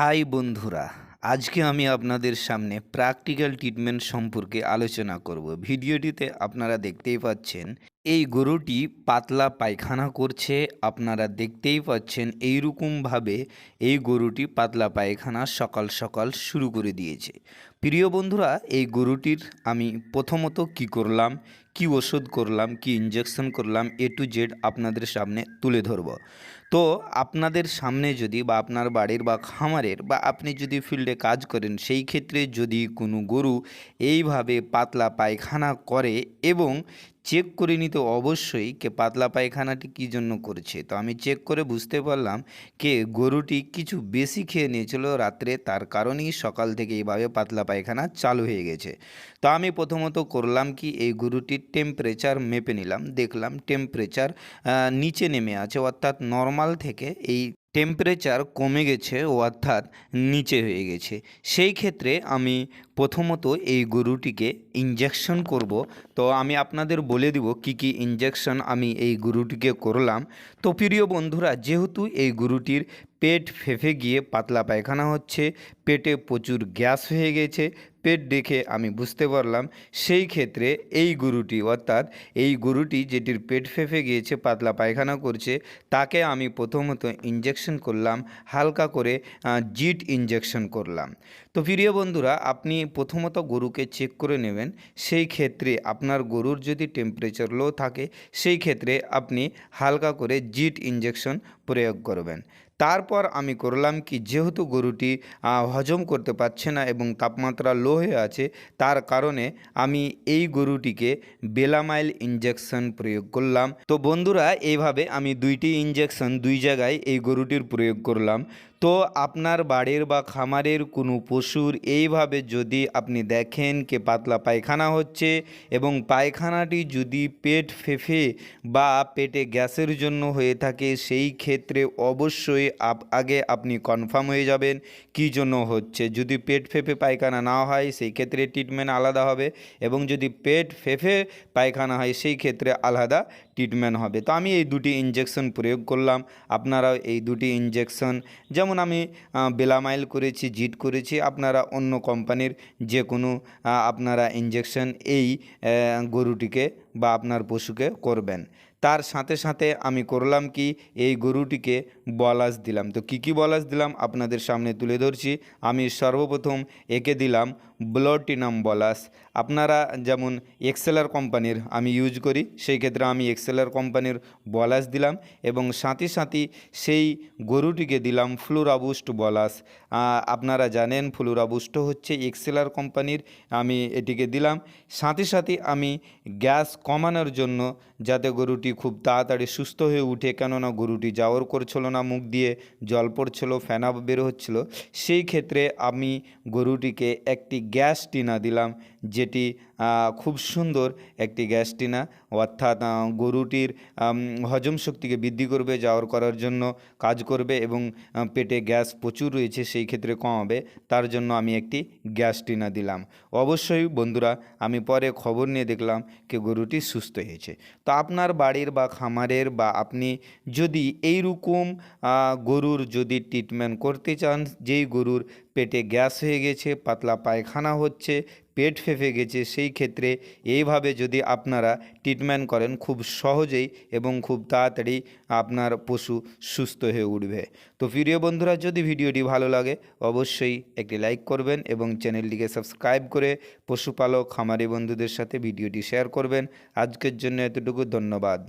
High বন্ধুরা, আজকে আমি আপনাদের সামনে প্র্যাকটিক্যাল ট্রিটমেন্ট সম্পর্কে আলোচনা করব। ভিডিওটিতে আপনারা দেখতেই পাচ্ছেন, এই গরুটি পাতলা পায়খানা করছে। আপনারা দেখতেই পাচ্ছেন এইরকমভাবে এই গরুটি পাতলা পায়খানা সকাল সকাল শুরু করে দিয়েছে। প্রিয় বন্ধুরা, এই গরুটির আমি প্রথমত কি করলাম কি ওষুধ করলাম, কি ইঞ্জেকশন করলাম এ টু জেড আপনাদের সামনে তুলে ধরব। তো আপনাদের সামনে যদি বা আপনার বাড়ির বা খামারের বা আপনি যদি ফিল্ডে কাজ করেন, সেই ক্ষেত্রে যদি কোনো গরু এইভাবে পাতলা পায়খানা করে এবং চেক করে নিতে অবশ্যই কে পাতলা পায়খানাটি কী জন্য করছে। তো আমি চেক করে বুঝতে পারলাম কে গরুটি কিছু বেশি খেয়ে নিয়েছিল রাত্রে, তার কারণেই সকাল থেকে এইভাবে পাতলা পায়খানা চালু হয়ে গেছে। তো আমি প্রথমত করলাম কি, এই গরুটির টেম্পারেচার মেপে নিলাম। দেখলাম টেম্পারেচার নিচে নেমে আছে, অর্থাৎ নর্মাল থেকে এই টেম্পারেচার কমে গেছে অর্থাৎ নিচে হয়ে গেছে। সেই ক্ষেত্রে আমি প্রথমত এই গরুটিকে ইঞ্জেকশন করব। তো আমি আপনাদের বলে দিব কি কি ইঞ্জেকশন আমি এই গরুটিকে করলাম। তো প্রিয় বন্ধুরা, যেহেতু এই গরুটির পেট ফেফে গিয়ে পাতলা পায়খানা হচ্ছে, পেটে প্রচুর গ্যাস হয়ে গেছে। পেট দেখে আমি বুঝতে পারলাম, সেই ক্ষেত্রে এই গরুটি, অর্থাৎ এই গরুটি যেটির পেট ফেফে গিয়েছে, পাতলা পায়খানা করছে, তাকে আমি প্রথমত ইঞ্জেকশন করলাম, হালকা করে জিট ইঞ্জেকশন করলাম। তো প্রিয় বন্ধুরা, আপনি প্রথমত গরুকে চেক করে নেবেন, সেই ক্ষেত্রে আপনার গরুর যদি টেম্পারেচার লো থাকে, সেই ক্ষেত্রে আপনি হালকা করে জিট ইঞ্জেকশন প্রয়োগ করবেন। তারপর আমি করলাম কি, যেহেতু গরুটি হজম করতে পারছে না এবং তাপমাত্রা লো হয়ে আছে, তার কারণে আমি এই গরুটিকে বেলামাইল ইঞ্জেকশন প্রয়োগ করলাম। তো বন্ধুরা, এইভাবে আমি দুইটি ইঞ্জেকশন দুই জায়গায় এই গরুটির প্রয়োগ করলাম। তো আপনার বাড়ির বা খামারের কোনো পশুর এইভাবে যদি আপনি দেখেন কে পাতলা পায়খানা হচ্ছে এবং পায়খানাটি যদি পেট ফেফে বা পেটে গ্যাসের জন্য হয়ে থাকে, সেই ক্ষেত্রে অবশ্যই আপ আগে আপনি কনফার্ম হয়ে যাবেন কী জন্য হচ্ছে। যদি পেট ফেফে পায়খানা না হয়, সেই ক্ষেত্রে ট্রিটমেন্ট আলাদা হবে এবং যদি পেট ফেফে পায়খানা হয়, সেই ক্ষেত্রে আলাদা ট্রিটমেন্ট হবে। তো আমি এই দুটি ইঞ্জেকশন প্রয়োগ করলাম। আপনারাও এই দুটি ইঞ্জেকশন যেমন আমি বেলামাইল করেছি, জিট করেছি, আপনারা অন্য কোম্পানির যে কোনো আপনারা ইঞ্জেকশন এই গরুটিকে বা আপনার পশুকে করবেন। তার সাথে সাথে আমি করলাম কি, এই গরুটিকে বলাস দিলাম। তো কি কি বলাস দিলাম আপনাদের সামনে তুলে ধরছি। আমি সর্বপ্রথম একে দিলাম ব্লটিনাম বলাস আপনারা যেমন এক্সেলার কোম্পানির আমি ইউজ করি, সেই ক্ষেত্রে আমি এক্সেলার কোম্পানির বলাস দিলাম এবং সাথে সাথে সেই গরুটিকে দিলাম ফ্লুরাবুস্ট বলাস আপনারা জানেন ফ্লুরাবুস্ট হচ্ছে এক্সেলার কোম্পানির, আমি এটিকে দিলাম। সাথে সাথে আমি গ্যাস কমানোর জন্য যাতে গরুটি খুব তাড়াতাড়ি সুস্থ হয়ে উঠে, কেননা গরুটি যাওয়ার করছিল না, মুখ দিয়ে জল পড়ছিল, ফেনা বের হচ্ছিল, সেই ক্ষেত্রে আমি গরুটিকে একটি গ্যাস টিনা দিলাম, যেটি খুব সুন্দর একটি গ্যাস টিনা। অর্থাৎ গরুটির হজম শক্তিকে বৃদ্ধি করবে, যাওয়ার করার জন্য কাজ করবে এবং পেটে গ্যাস প্রচুর রয়েছে, সেই ক্ষেত্রে কমাবে। তার জন্য আমি একটি গ্যাস টিনা দিলাম। অবশ্যই বন্ধুরা, আমি পরে খবর নিয়ে দেখলাম কি গরুটি সুস্থ হয়েছে। তো আপনার বাড়ির বা খামারের বা আপনি যদি এইরকম গরুর যদি ট্রিটমেন্ট করতে চান, যেই গরুর পেটে গ্যাস হয়ে গেছে, পাতলা পায়খানা হচ্ছে, পেট ফেঁপে গেছে, সেই ক্ষেত্রে এইভাবে যদি আপনারা ট্রিটমেন্ট করেন খুব সহজেই এবং খুব তাড়াতাড়ি আপনার পশু সুস্থ হয়ে উঠবে। তো প্রিয় বন্ধুরা, যদি ভিডিওটি ভালো লাগে, অবশ্যই একটি লাইক করবেন এবং চ্যানেলটিকে সাবস্ক্রাইব করে পশুপালক, খামারি বন্ধুদের সাথে ভিডিওটি শেয়ার করবেন। আজকের জন্য এতটুকু, ধন্যবাদ।